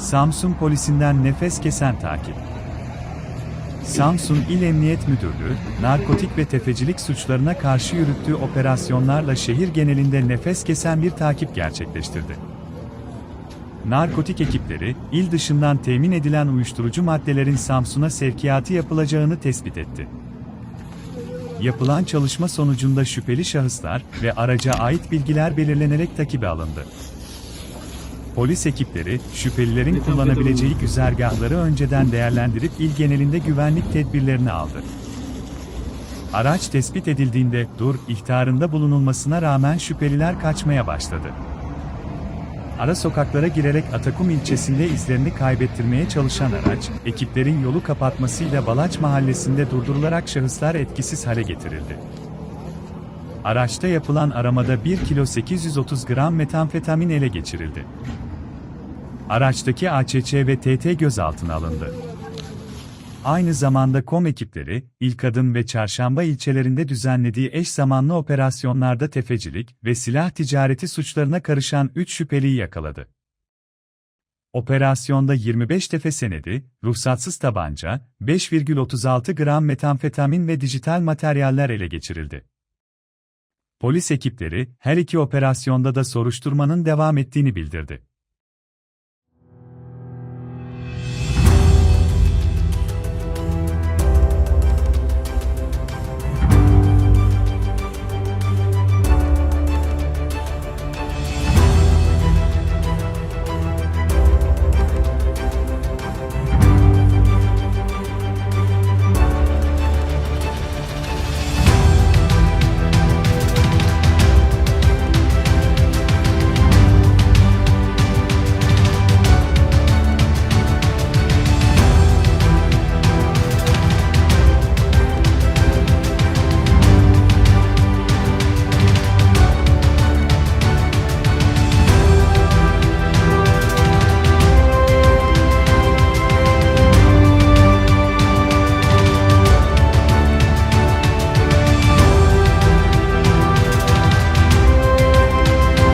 Samsun polisinden nefes kesen takip. Samsun İl Emniyet Müdürlüğü, narkotik ve tefecilik suçlarına karşı yürüttüğü operasyonlarla şehir genelinde nefes kesen bir takip gerçekleştirdi. Narkotik ekipleri, il dışından temin edilen uyuşturucu maddelerin Samsun'a sevkiyatı yapılacağını tespit etti. Yapılan çalışma sonucunda şüpheli şahıslar ve araca ait bilgiler belirlenerek takibe alındı. Polis ekipleri, şüphelilerin kullanabileceği güzergahları önceden değerlendirip il genelinde güvenlik tedbirlerini aldı. Araç tespit edildiğinde dur ihtarında bulunulmasına rağmen şüpheliler kaçmaya başladı. Ara sokaklara girerek Atakum ilçesinde izlerini kaybettirmeye çalışan araç, ekiplerin yolu kapatmasıyla Balaç mahallesinde durdurularak şahıslar etkisiz hale getirildi. Araçta yapılan aramada 1 kilo 830 gram metamfetamin ele geçirildi. Araçtaki AÇÇ ve TT gözaltına alındı. Aynı zamanda KOM ekipleri, İlkadın ve Çarşamba ilçelerinde düzenlediği eş zamanlı operasyonlarda tefecilik ve silah ticareti suçlarına karışan 3 şüpheliyi yakaladı. Operasyonda 25 tefe senedi, ruhsatsız tabanca, 5,36 gram metamfetamin ve dijital materyaller ele geçirildi. Polis ekipleri, her iki operasyonda da soruşturmanın devam ettiğini bildirdi.